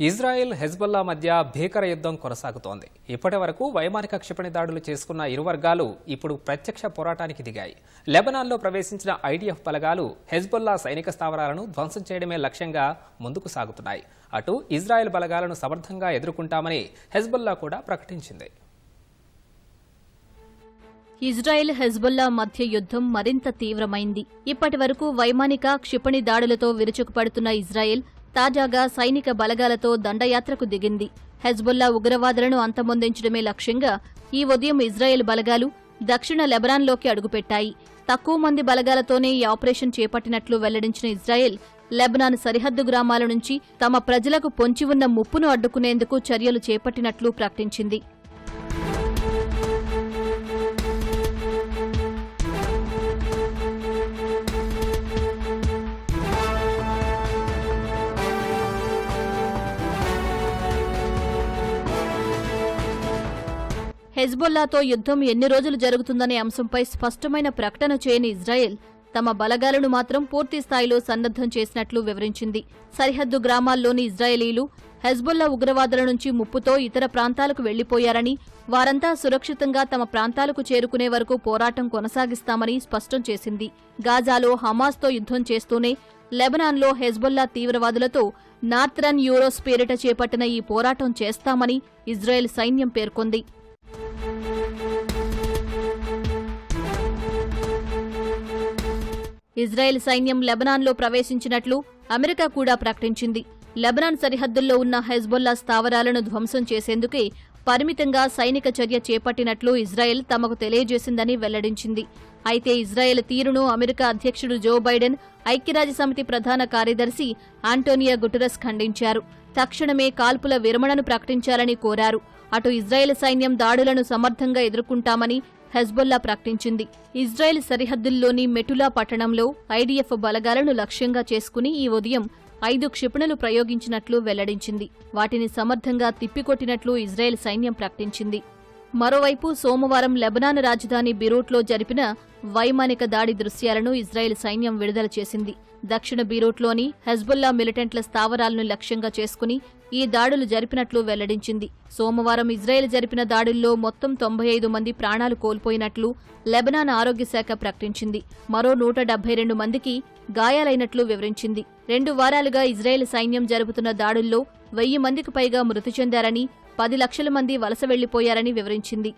Israel Hezbollah మధ్య భీకర యుద్ధం కొనసాగుతోంది. ఇప్పటి వరకు వైమానిక క్షిపణి దాడులు చేసుకున్న ఇరు వర్గాలు ఇప్పుడు ప్రత్యక్ష పోరాటానికి దిగాయి. లెబనాన్లో ప్రవేశించిన ఐడిఎఫ్ బలగాలు హెజ్బుల్లా సైనిక స్థావరాలను ధ్వంసం చేయడమే లక్ష్యంగా ముందుకు సాగుతున్నాయి. అటు ఇజ్రాయెల్ బలగాలను సమర్థంగా ఎదుర్కొంటామని హెజ్బుల్లా కూడా ప్రకటించింది. ఇజ్రాయెల్ హెజ్బుల్లా మధ్య యుద్ధం మరింత తీవ్రమైంది. ఇప్పటి వరకు వైమానిక క్షిపణి దాడులతో విరుచుకుపడుతున్న ఇజ్రాయెల్ తాజాగా సైనిక బలగాలతో దండయాత్రకు దిగింది. హెజ్బుల్లా ఉగ్రవాదులను అంతమొందించడమే లక్ష్యంగా ఈ ఉదయం ఇజ్రాయెల్ బలగాలు దక్షిణ లెబనాన్లోకి అడుగుపెట్టాయి. తక్కువ మంది బలగాలతోనే ఈ ఆపరేషన్ చేపట్టినట్లు వెల్లడించిన ఇజ్రాయెల్ లెబనాన్ సరిహద్దు గ్రామాల నుంచి తమ ప్రజలకు పొంచి ఉన్న ముప్పును అడ్డుకునేందుకు చర్యలు చేపట్టినట్లు ప్రకటించింది. హెజ్బొల్లాతో యుద్ధం ఎన్ని రోజులు జరుగుతుందనే అంశంపై స్పష్టమైన ప్రకటన చేయని ఇజ్రాయెల్ తమ బలగాలను మాత్రం పూర్తి స్థాయిలో సన్నద్దం చేసినట్లు వివరించింది. సరిహద్దు గ్రామాల్లోని ఇజ్రాయేలీలు హెజ్బుల్లా ఉగ్రవాదుల నుంచి ముప్పుతో ఇతర ప్రాంతాలకు వెళ్ళిపోయారని వారంతా సురక్షితంగా తమ ప్రాంతాలకు చేరుకునే వరకు పోరాటం కొనసాగిస్తామని స్పష్టం చేసింది. గాజాలో హమాస్తో యుద్ధం చేస్తూనే లెబనాన్లో హెజ్బుల్లా తీవ్రవాదులతో నార్థరన్ యూరోస్ పేరిట చేపట్టిన ఈ పోరాటం చేస్తామని ఇజ్రాయెల్ సైన్యం పేర్కొంది. ఇజ్రాయెల్ సైన్యం లెబనాన్లో ప్రవేశించినట్లు అమెరికా కూడా ప్రకటించింది. లెబనాన్ సరిహద్దుల్లో ఉన్న హెజ్బొల్లా స్థావరాలను ధ్వంసం చేసేందుకే పరిమితంగా సైనిక చర్య చేపట్టినట్లు ఇజ్రాయెల్ తమకు తెలియజేసిందని వెల్లడించింది. అయితే ఇజ్రాయెల్ తీరును అమెరికా అధ్యక్షుడు జో బైడెన్ ఐక్యరాజ్యసమితి ప్రధాన కార్యదర్శి ఆంటోనియా గుటరస్ ఖండించారు. తక్షణమే కాల్పుల విరమణను ప్రకటించాలని కోరారు. అటు ఇజ్రాయెల్ సైన్యం దాడులను సమర్థంగా ఎదుర్కొంటామని హెజ్బొల్లా ప్రకటించింది. ఇజ్రాయెల్ సరిహద్దుల్లోని మెటులా పట్టణంలో ఐడీఎఫ్ బలగాలను లక్ష్యంగా చేసుకుని ఈ ఉదయం ఐదు క్షిపణులు ప్రయోగించినట్లు వెల్లడించింది. వాటిని సమర్థంగా తిప్పికొట్టినట్లు ఇజ్రాయెల్ సైన్యం ప్రకటించింది. మరోవైపు సోమవారం లెబనాన్ రాజధాని బీరూట్లో జరిపిన వైమానిక దాడి దృశ్యాలను ఇజ్రాయెల్ సైన్యం విడుదల చేసింది. దక్షిణ బీరూట్లోని హెజ్బుల్లా మిలిటెంట్ల స్థావరాలను లక్ష్యంగా చేసుకుని ఈ దాడులు జరిపినట్లు వెల్లడించింది. సోమవారం ఇజ్రాయెల్ జరిపిన దాడుల్లో మొత్తం తొంభై ఐదు మంది ప్రాణాలు కోల్పోయినట్లు లెబనాన్ ఆరోగ్య శాఖ ప్రకటించింది. మరో నూట డెబ్బై రెండు మందికి గాయాలైనట్లు వివరించింది. రెండు వారాలుగా ఇజ్రాయెల్ సైన్యం జరుపుతున్న దాడుల్లో వెయ్యి మందికి పైగా మృతి చెందారని పది లక్షల మంది వలస వెళ్ళిపోయారని వివరించింది.